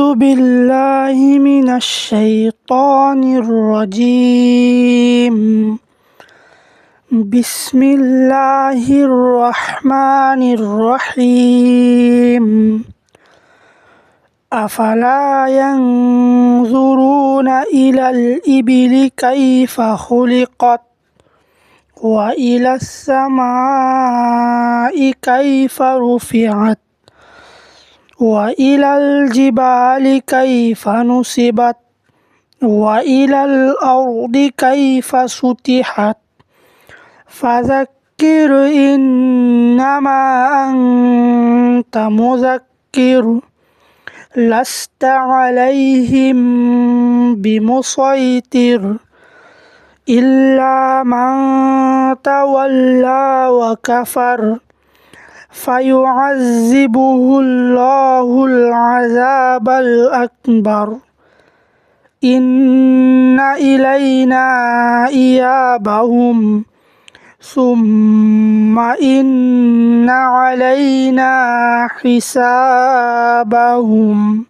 بالله من الشيطان الرجيم. بسم الله الرحمن الرحيم. أفلا ينظرون إلى الإبل كيف خلقت وإلى السماء كيف رفعت وإلى الجبال كيف نصبت؟ وإلى الأرض كيف سطحت؟ فذكر إنما أنت مذكر لست عليهم بمسيطر إلا من تولى وكفر. فيعذبه الله العذاب الأكبر. إن إلينا إيابهم. ثم إن علينا حسابهم.